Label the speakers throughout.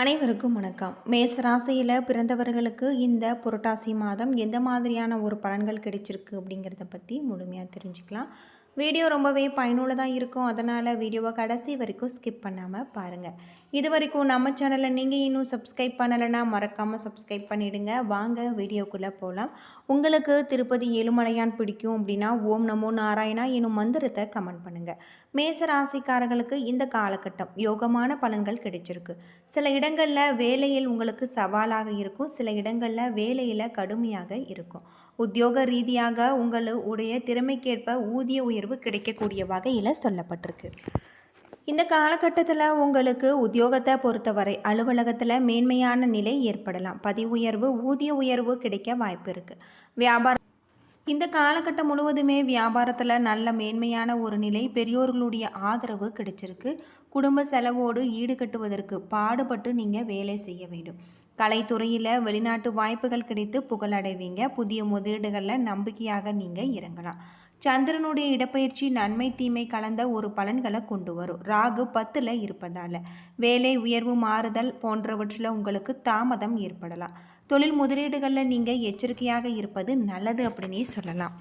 Speaker 1: அனைவருக்கும் வணக்கம். மேச ராசியில் பிறந்தவர்களுக்கு இந்த புரட்டாசி மாதம் எந்த மாதிரியான ஒரு பலன்கள் கிடைச்சிருக்கு அப்படிங்கிறத பற்றி முழுமையாக தெரிஞ்சுக்கலாம். வீடியோ ரொம்பவே பயனுள்ளதாக இருக்கும். அதனால் வீடியோவை கடைசி வரைக்கும் ஸ்கிப் பண்ணாமல் பாருங்கள் இது வரைக்கும் நம்ம சேனலை நீங்கள் இன்னும் சப்ஸ்கிரைப் பண்ணலைன்னா மறக்காமல் சப்ஸ்கிரைப் பண்ணிவிடுங்க வாங்க வீடியோக்குள்ளே போகலாம் உங்களுக்கு திருப்பதி ஏழுமலையான் பிடிக்கும் அப்படின்னா ஓம் நமோ நாராயணா எனும் மந்திரத்தை கமெண்ட் பண்ணுங்கள் மேச ராசிக்காரர்களுக்கு இந்த காலகட்டம் யோகமான பலன்கள் கிடைச்சிருக்கு. சில இடங்களில் வேலையில் உங்களுக்கு சவாலாக இருக்கும். சில இடங்களில் வேலையில் கடுமையாக இருக்கும். உத்தியோக ரீதியாக உங்களுடைய திறமைக்கேற்ப ஊதிய உயர்வு கிடைக்கக்கூடிய வகையில் சொல்லப்பட்டிருக்கு. இந்த காலகட்டத்தில் உங்களுக்கு உத்தியோகத்தை பொறுத்தவரை அலுவலகத்தில் மேன்மையான நிலை ஏற்படலாம். பதவி உயர்வு ஊதிய உயர்வு கிடைக்க வாய்ப்பு இருக்குது வியாபாரம் இந்த காலகட்டம் முழுவதுமே வியாபாரத்தில் நல்ல மேன்மையான ஒரு நிலை பெரியோர்களுடைய ஆதரவு கிடைச்சிருக்கு. குடும்ப செலவோடு ஈடுகட்டுவதற்கு பாடுபட்டு நீங்கள் வேலை செய்ய வேண்டும். கலைத்துறையில் வெளிநாட்டு வாய்ப்புகள் கிடைத்து புகழடைவீங்க. புதிய முதலீடுகளில் நம்பிக்கையாக நீங்கள் இறங்கலாம். சந்திரனுடைய இடப்பெயர்ச்சி நன்மை தீமை கலந்த ஒரு பலன்களை கொண்டு வரும். ராகு பத்தில் இருப்பதால். வேலை உயர்வு மாறுதல் போன்றவற்றில் உங்களுக்கு தாமதம் ஏற்படலாம். தொழில் முதலீடுகளில் நீங்கள் எச்சரிக்கையாக இருப்பது நல்லது அப்படின்னே சொல்லலாம்.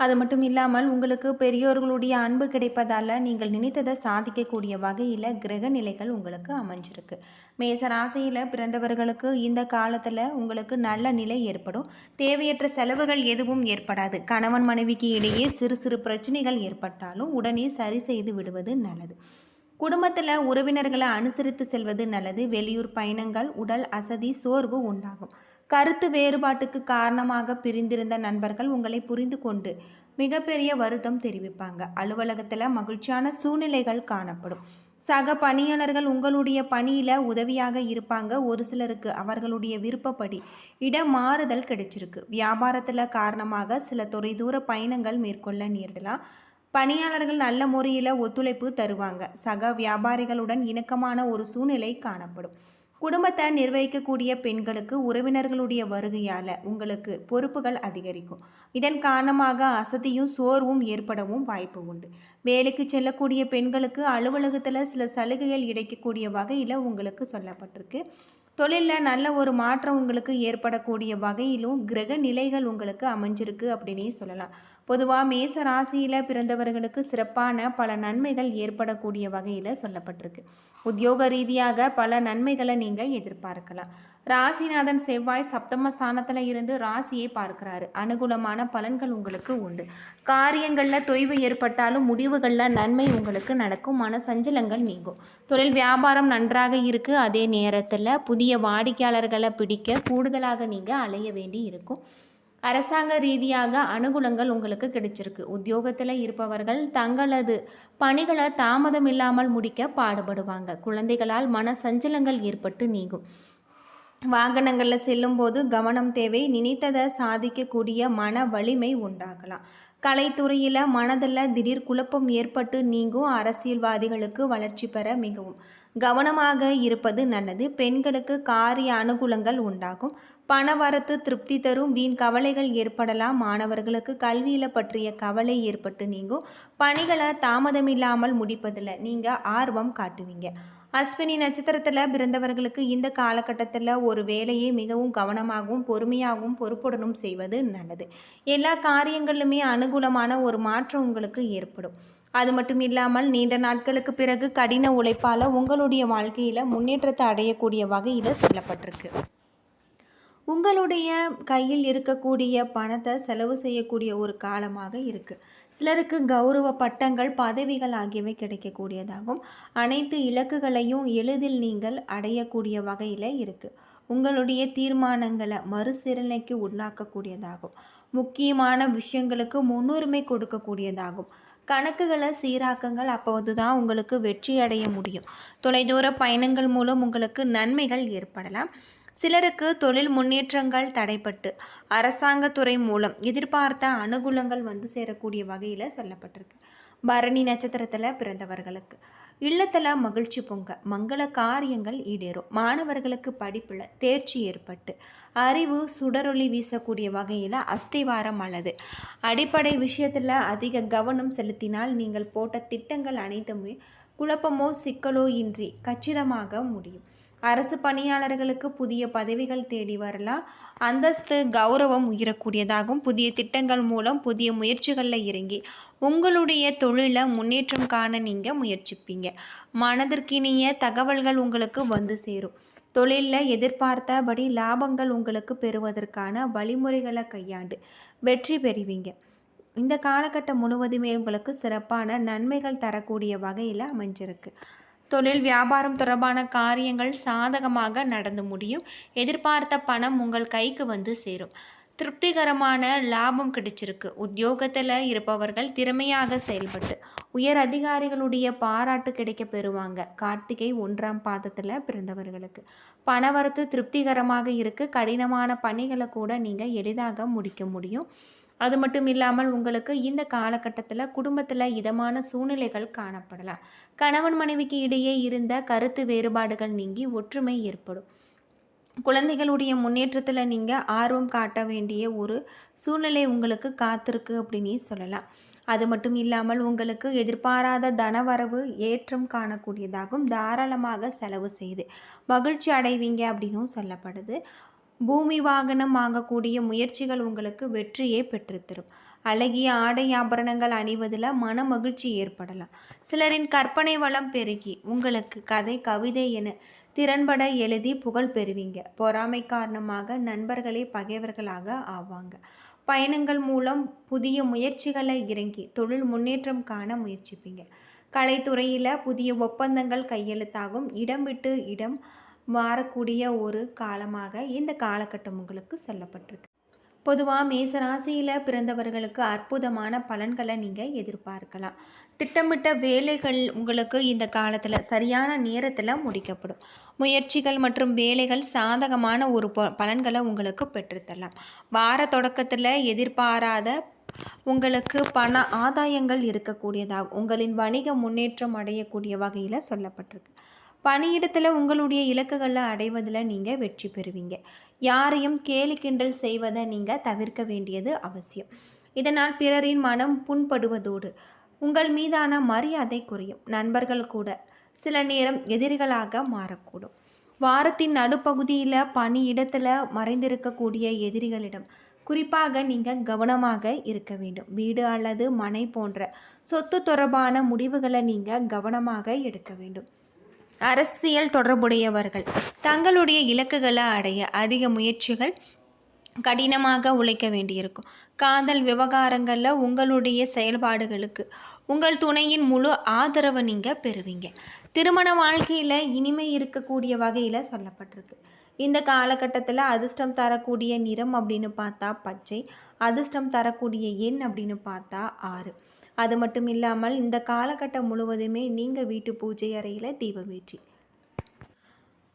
Speaker 1: அது மட்டும் இல்லாமல் உங்களுக்கு பெரியோர்களுடைய அன்பு கிடைப்பதால் நீங்கள் நினைத்ததை சாதிக்கக்கூடிய வகையில் கிரக நிலைகள் உங்களுக்கு அமைஞ்சிருக்கு. மேச ராசியில் பிறந்தவர்களுக்கு இந்த காலத்தில் உங்களுக்கு நல்ல நிலை ஏற்படும். தேவையற்ற செலவுகள் எதுவும் ஏற்படாது. கணவன் மனைவிக்கு இடையே சிறு சிறு பிரச்சனைகள் ஏற்பட்டாலும் உடனே சரி செய்து விடுவது நல்லது. குடும்பத்தில் உறவினர்களை அனுசரித்து செல்வது நல்லது. வெளியூர் பயணங்கள் உடல் அசதி சோர்வு உண்டாகும். கருத்து வேறுபாட்டுக்கு காரணமாக பிரிந்திருந்த நண்பர்கள் உங்களை புரிந்து கொண்டு மிகப்பெரிய வருத்தம் தெரிவிப்பாங்க. அலுவலகத்தில் மகிழ்ச்சியான சூழ்நிலைகள் காணப்படும். சக பணியாளர்கள் உங்களுடைய பணியில் உதவியாக இருப்பாங்க. ஒரு சிலருக்கு அவர்களுடைய விருப்பப்படி இடம் மாறுதல் கிடைச்சிருக்கு. வியாபாரத்தில் காரணமாக சில தொலைதூர பயணங்கள் மேற்கொள்ள நேரிடலாம். பணியாளர்கள் நல்ல முறையில் ஒத்துழைப்பு தருவாங்க. சக வியாபாரிகளுடன் இணக்கமான ஒரு சூழ்நிலை காணப்படும். குடும்பத்தை நிர்வகிக்கக்கூடிய பெண்களுக்கு உறவினர்களுடைய வருகையால் உங்களுக்கு பொறுப்புகள் அதிகரிக்கும். இதன் காரணமாக அசதியும் சோர்வும் ஏற்படவும் வாய்ப்பு உண்டு. வேலைக்கு செல்லக்கூடிய பெண்களுக்கு அலுவலகத்தில் சில சலுகைகள் கிடைக்கக்கூடிய வகையில் உங்களுக்கு சொல்லப்பட்டிருக்கு. தொழிலில் நல்ல ஒரு மாற்றம் உங்களுக்கு ஏற்படக்கூடிய வகையிலும் கிரக நிலைகள் உங்களுக்கு அமைஞ்சிருக்கு அப்படின்னே சொல்லலாம். பொதுவாக மேச ராசியில் பிறந்தவர்களுக்கு சிறப்பான பல நன்மைகள் ஏற்படக்கூடிய வகையில் சொல்லப்பட்டிருக்கு. உத்தியோக ரீதியாக பல நன்மைகளை நீங்கள் எதிர்பார்க்கலாம். ராசிநாதன் செவ்வாய் சப்தமஸ்தானத்தில் இருந்து ராசியை பார்க்கிறாரு. அனுகூலமான பலன்கள் உங்களுக்கு உண்டு. காரியங்களில் தொய்வு ஏற்பட்டாலும் முடிவுகளில் நன்மை உங்களுக்கு நடக்கும். மன சஞ்சலங்கள் நீங்கும். தொழில் வியாபாரம் நன்றாக இருக்குது அதே நேரத்தில் புதிய வாடிக்கையாளர்களை பிடிக்க கூடுதலாக நீங்கள் அலைய வேண்டி இருக்கும். அரசாங்க ரீதியாக அனுகூலங்கள் உங்களுக்கு கிடைச்சிருக்கு. உத்தியோகத்தில் இருப்பவர்கள் தங்களது பணிகளை தாமதம் இல்லாமல் முடிக்க பாடுபடுவாங்க. குழந்தைகளால் மன சஞ்சலங்கள் ஏற்பட்டு நீங்கும். வாகனங்களில் செல்லும்போது கவனம் தேவை. நினைத்ததை சாதிக்கக்கூடிய மன வலிமை உண்டாகலாம். கலைத்துறையில் மனதில் திடீர் குழப்பம் ஏற்பட்டு நீங்கும் அரசியல்வாதிகளுக்கு வளர்ச்சி பெற மிகவும் கவனமாக இருப்பது நல்லது. பெண்களுக்கு காரிய அனுகூலங்கள் உண்டாகும். பணவரத்து திருப்தி தரும். வீண் கவலைகள் ஏற்படலாம். மாணவர்களுக்கு கல்வியில் பற்றிய கவலை ஏற்பட்டு நீங்கும். பணிகளை தாமதமில்லாமல் முடிப்பதில் நீங்கள் ஆர்வம் காட்டுவீங்க. அஸ்வினி நட்சத்திரத்தில் பிறந்தவர்களுக்கு இந்த காலகட்டத்தில் ஒரு வேலையை மிகவும் கவனமாகவும் பொறுமையாகவும் பொறுப்புடனும் செய்வது நல்லது. எல்லா காரியங்களிலுமே அனுகூலமான ஒரு மாற்றம் உங்களுக்கு ஏற்படும். அது மட்டும் இல்லாமல் நீண்ட நாட்களுக்கு பிறகு கடின உழைப்பால் உங்களுடைய வாழ்க்கையில் முன்னேற்றத்தை அடையக்கூடிய வகையில் சொல்லப்பட்டிருக்கு. உங்களுடைய கையில் இருக்கக்கூடிய பணத்தை செலவு செய்யக்கூடிய ஒரு காலமாக இருக்குது சிலருக்கு கௌரவ பட்டங்கள் பதவிகள் ஆகியவை கிடைக்கக்கூடியதாகும். அனைத்து இலக்குகளையும் எளிதில் நீங்கள் அடையக்கூடிய வகையில் இருக்குது உங்களுடைய தீர்மானங்களை மறுசீரணைக்கு உள்ளாக்கக்கூடியதாகும். முக்கியமான விஷயங்களுக்கு முன்னுரிமை கொடுக்கக்கூடியதாகும். கணக்குகளை சீராக்கங்கள் அப்போது தான் உங்களுக்கு வெற்றி அடைய முடியும். தொலைதூர பயணங்கள் மூலம் உங்களுக்கு நன்மைகள் ஏற்படலாம். சிலருக்கு தொழில் முன்னேற்றங்கள் தடைப்பட்டு அரசாங்கத்துறை மூலம் எதிர்பார்த்த அனுகூலங்கள் வந்து சேரக்கூடிய வகையில் சொல்லப்பட்டிருக்கு. பரணி நட்சத்திரத்தில் பிறந்தவர்களுக்கு இல்லத்தில் மகிழ்ச்சி பொங்க மங்கள காரியங்கள் ஈடேறும். மாணவர்களுக்கு படிப்பில் தேர்ச்சி ஏற்பட்டு அறிவு சுடரொளி வீசக்கூடிய வகையில் அஸ்திவாரம் அல்லது அடிப்படை விஷயத்தில் அதிக கவனம் செலுத்தினால் நீங்கள் போட்ட திட்டங்கள் அனைத்துமே குழப்பமோ சிக்கலோ இன்றி கச்சிதமாக முடியும். அரசு பணியாளர்களுக்கு புதிய பதவிகள் தேடி வரலாம் அந்தஸ்து கௌரவம் உயரக்கூடியதாகும். புதிய திட்டங்கள் மூலம் புதிய முயற்சிகளில் இறங்கி உங்களுடைய தொழிலை முன்னேற்றம் காண நீங்கள் முயற்சிப்பீங்க. மனதிற்கினிய தகவல்கள் உங்களுக்கு வந்து சேரும். தொழிலில் எதிர்பார்த்தபடி லாபங்கள் உங்களுக்கு பெறுவதற்கான வழிமுறைகளை கையாண்டு வெற்றி பெறுவீங்க. இந்த காலகட்டம் முழுவதுமே உங்களுக்கு சிறப்பான நன்மைகள் தரக்கூடிய வகையில் அமைஞ்சிருக்கு. தொழில் வியாபாரம் தொடர்பான காரியங்கள் சாதகமாக நடந்து முடியும். எதிர்பார்த்த பணம் உங்கள் கைக்கு வந்து சேரும். திருப்திகரமான லாபம் கிடைச்சிருக்கு. உத்தியோகத்தில் இருப்பவர்கள் திறமையாக செயல்பட்டு உயர் அதிகாரிகளுடைய பாராட்டு கிடைக்க பெறுவாங்க. கார்த்திகை ஒன்றாம் பாதத்தில் பிறந்தவர்களுக்கு. பணவரத்து திருப்திகரமாக இருக்குது கடினமான பணிகளை கூட நீங்கள் எளிதாக முடிக்க முடியும். அது மட்டும் இல்லாமல் உங்களுக்கு இந்த காலகட்டத்தில் குடும்பத்தில் இதமான சூழ்நிலைகள் காணப்படலாம். கணவன் மனைவிக்கு இடையே இருந்த கருத்து வேறுபாடுகள் நீங்கி ஒற்றுமை ஏற்படும். குழந்தைகளுடைய முன்னேற்றத்தில் நீங்கள் ஆர்வம் காட்ட வேண்டிய ஒரு சூழ்நிலை உங்களுக்கு காத்திருக்கு அப்படின்னு சொல்லலாம். அது மட்டும் இல்லாமல் உங்களுக்கு எதிர்பாராத தனவரவு ஏற்றம் காணக்கூடியதாகவும் தாராளமாக செலவு செய்து மகிழ்ச்சி அடைவீங்க அப்படின்னும் சொல்லப்படுது. பூமி வாகனம் வாங்கக்கூடிய முயற்சிகள் உங்களுக்கு வெற்றியே பெற்றுத்தரும். அழகிய ஆடை ஆபரணங்கள் அணிவதில் மன மகிழ்ச்சி ஏற்படலாம். சிலரின் கற்பனை வளம் பெருகி உங்களுக்கு கதை கவிதை என திறன்பட எழுதி புகழ் பெறுவீங்க. பொறாமை காரணமாக நண்பர்களே பகைவர்களாக ஆவாங்க. பயணங்கள் மூலம் புதிய முயற்சிகளை இறங்கி தொழில் முன்னேற்றம் காண முயற்சிப்பீங்க. கலைத்துறையில் புதிய ஒப்பந்தங்கள் கையெழுத்தாகும். இடம் விட்டு இடம் மாறக்கூடிய ஒரு காலமாக இந்த காலகட்டம் உங்களுக்கு சொல்லப்பட்டிருக்கு. பொதுவாக மேசராசியில் பிறந்தவர்களுக்கு அற்புதமான பலன்களை நீங்கள் எதிர்பார்க்கலாம். திட்டமிட்ட வேலைகள் உங்களுக்கு இந்த காலத்தில் சரியான நேரத்தில் முடிக்கப்படும். முயற்சிகள் மற்றும் வேலைகள் சாதகமான ஒரு பலன்களை உங்களுக்கு பெற்றுத்தரலாம். வார தொடக்கத்தில் எதிர்பாராத உங்களுக்கு பண ஆதாயங்கள் இருக்கக்கூடியதாகும். உங்களின் வணிக முன்னேற்றம் அடையக்கூடிய வகையில் சொல்லப்பட்டிருக்கு. பணியிடத்தில் உங்களுடைய இலக்குகளை அடைவதில் நீங்கள் வெற்றி பெறுவீங்க. யாரையும் கேலி கிண்டல் செய்வதை நீங்கள் தவிர்க்க வேண்டியது அவசியம். இதனால் பிறரின் மனம் புண்படுவதோடு உங்கள் மீதான மரியாதை குறையும். நண்பர்கள் கூட சில நேரம் எதிரிகளாக மாறக்கூடும். வாரத்தின் நடுப்பகுதியில் பணியிடத்தில் மறைந்திருக்கக்கூடிய எதிரிகளிடம் குறிப்பாக நீங்கள் கவனமாக இருக்க வேண்டும். வீடு அல்லது மனை போன்ற சொத்து தொடர்பான முடிவுகளை நீங்கள் கவனமாக எடுக்க வேண்டும். அரசியல் தொடர்புடையவர்கள். தங்களுடைய இலக்குகளை அடைய அதிக முயற்சிகள் கடினமாக உழைக்க வேண்டியிருக்கும். காதல் விவகாரங்களில் உங்களுடைய செயல்பாடுகளுக்கு உங்கள் துணையின் முழு ஆதரவை நீங்கள் பெறுவீங்க. திருமண வாழ்க்கையில் இனிமை இருக்கக்கூடிய வகையில் சொல்லப்பட்டிருக்கு. இந்த காலகட்டத்தில் அதிர்ஷ்டம் தரக்கூடிய நிறம் அப்படின்னு பார்த்தா பச்சை அதிர்ஷ்டம் தரக்கூடிய எண் அப்படின்னு பார்த்தா ஆறு. அது மட்டும் இல்லாமல் இந்த காலகட்டம் முழுவதுமே நீங்கள் வீட்டு பூஜை அறையில் தீபமேற்றி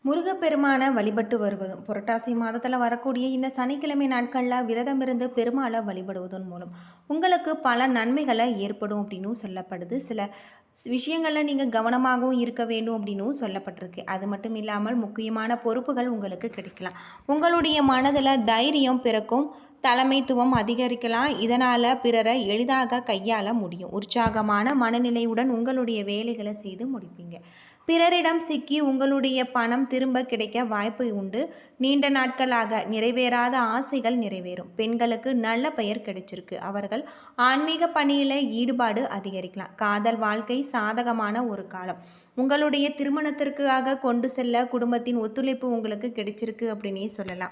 Speaker 1: முருகப்பெருமானை வழிபட்டு வருவதும் புரட்டாசி மாதத்தில் வரக்கூடிய இந்த சனிக்கிழமை நாட்களில் விரதம் இருந்து பெருமாளை வழிபடுவதன் மூலம் உங்களுக்கு பல நன்மைகளை ஏற்படும் அப்படின்னும் சொல்லப்படுது. சில விஷயங்களில் நீங்கள் கவனமாகவும் இருக்க வேண்டும் அப்படின்னும் சொல்லப்பட்டிருக்கு. அது மட்டும் இல்லாமல் முக்கியமான பொறுப்புகள் உங்களுக்கு கிடைக்கலாம். உங்களுடைய மனதில் தைரியம் பிறக்கும். தலைமைத்துவம் அதிகரிக்கலாம். இதனால் பிறரை எளிதாக கையாள முடியும். உற்சாகமான மனநிலையுடன் உங்களுடைய வேலைகளை செய்து முடிப்பீங்க. பிறரிடம் சிக்கி உங்களுடைய பணம் திரும்ப கிடைக்க வாய்ப்பு உண்டு. நீண்ட நாட்களாக நிறைவேறாத ஆசைகள் நிறைவேறும். பெண்களுக்கு நல்ல பெயர் கிடைச்சிருக்கு. அவர்கள் ஆன்மீக பணியில் ஈடுபாடு அதிகரிக்கலாம். காதல் வாழ்க்கை சாதகமான ஒரு காலம். உங்களுடைய திருமணத்திற்காக கொண்டு செல்ல குடும்பத்தின் ஒத்துழைப்பு உங்களுக்கு கிடைச்சிருக்கு அப்படின்னே சொல்லலாம்.